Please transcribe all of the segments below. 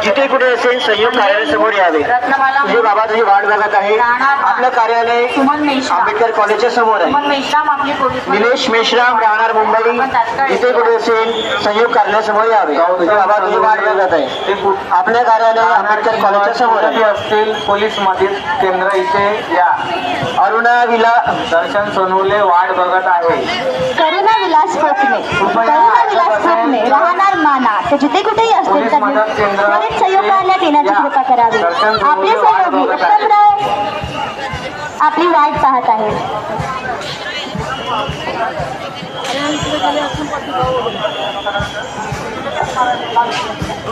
जिथे कुठे असेल संयोग कार्यालय समोर यावे. तुझे बाबा तुझी वाट बघत आहे आपलं कार्यालय आंबेडकर कॉलेजच्या समोर सुमन आहे. निलेश मेश्राम राहणार मुंबई. जिथे कुठे असेल संयोग कार्यालय समोर यावे. तुझे बाबा तुझी वाट बघत आहे आपलं कार्यालय आंबेडकर कॉलेजच्या समोर आहे. असतील पोलीस मधील केंद्र इथे या अरुणा विला दर्शन सोनवले वाट बघत आहे. करुणा विलास कोकणे करुणा विलास कोकणे राहणार माना ते जिथे कुठेही असतील त्यांनी त्वरित सहयोग करण्यात येण्याची कृपा करावी. आपले सहयोगी उत्तमराव आपली वाट पाहत आहेत.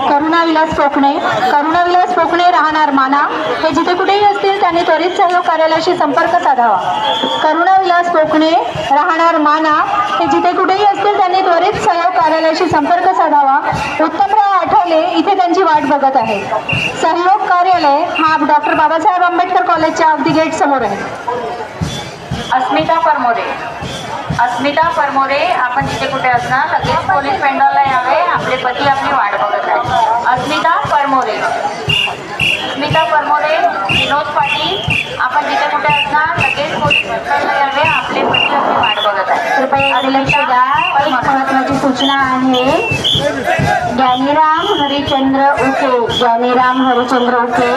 करुणा विलास कोकणे करुणा विलास कोकणे राहणार माना. हे जिथे कुठेही असतील त्यांनी त्वरित सहयोग कार्यालयाशी संपर्क साधावा. करुणा विलास कोकणे राहणार माना. हे जिथे कुठेही असतील त्यांनी त्वरित सहयोग कार्यालयाशी संपर्क साधावा. उत्तमराव आठवले इथे त्यांची वाट बघत आहे. सहयोग कार्यालय हा डॉक्टर बाबासाहेब आंबेडकर कॉलेजच्या अगदी गेट समोर आहे. अस्मिता परमोरे. अस्मिता परमोरे आपण जिथे कुठे असणार? लगेच पोलीस पेंडॉलला यावे. आपले पती आपली वाट बघत आहे अस्मिता परमोरे. अस्मिता परमोरे विनोद पाटील आपण जिथे कुठे असणार? लगेच पोलीस पेंडॉलला यावे. आपले पती आपली वाट बघत आहे कृपया सूचना आहे. ज्ञानीराम हरिचंद्र उके. ज्ञानीराम हरिचंद्र उके.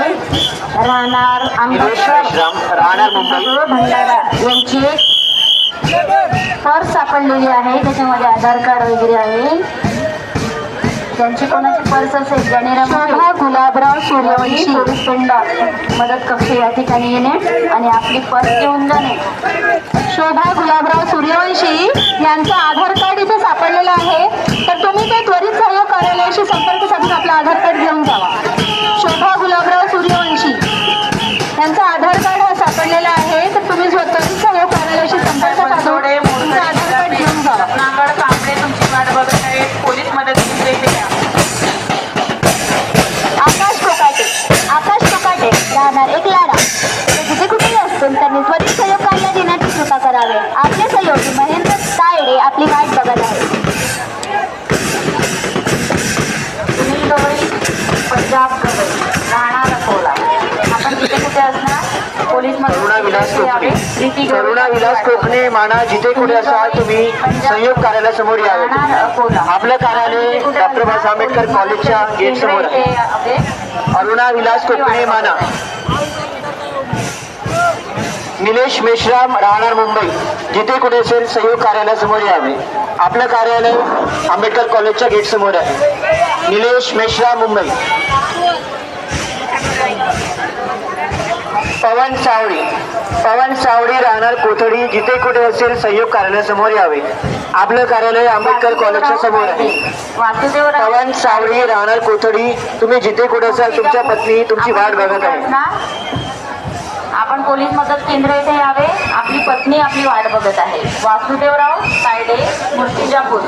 राहणार भंडारा यांची पर्स सापडलेली आहे. त्याच्यामध्ये आधार कार्ड वगैरे आहे. त्यांची कोणाची पर्स असेल शोभा गुलाबराव सूर्यवंशी. पेंडॉल मदत कक्ष या ठिकाणी येणे आणि आपली पर्स घेऊन जाणे. शोभा गुलाबराव सूर्यवंशी यांचं आधार कार्ड इथे सापडलेलं आहे. कोकणे करुणा विलास कोकणे माना जिथे कुठे असाल तुम्ही संयोग कार्यालयासमोर यावे आपलं कार्यालय डॉक्टर बाबासाहेब आंबेडकर कॉलेजच्या गेट समोर अरुणा विलास कोकणे माना. निलेश मेश्राम राहणार मुंबई. जिथे कुठे असेल सहयोग कार्यालयासमोर यावे. आपलं कार्यालय आंबेडकर कॉलेजच्या गेट समोर आहे. निलेश मेश्राम मुंबई. पवन सावळी. पवन सावळी राहणार कोथडी जिथे कुठे असेल सहयोग कार्यालयासमोर यावे. आपलं कार्यालय आंबेडकर कॉलेजच्या समोर आहे. पवन सावळी राहणार कोथडी तुम्ही जिथे कुठे असाल तुमच्या पत्नी तुमची वाट बघत आहे. आपण पोलीस मदत केंद्र इथे यावे. आपली पत्नी आपली वाट बघत आहे. वासुदेवराव तायडे मूर्तिजापूर.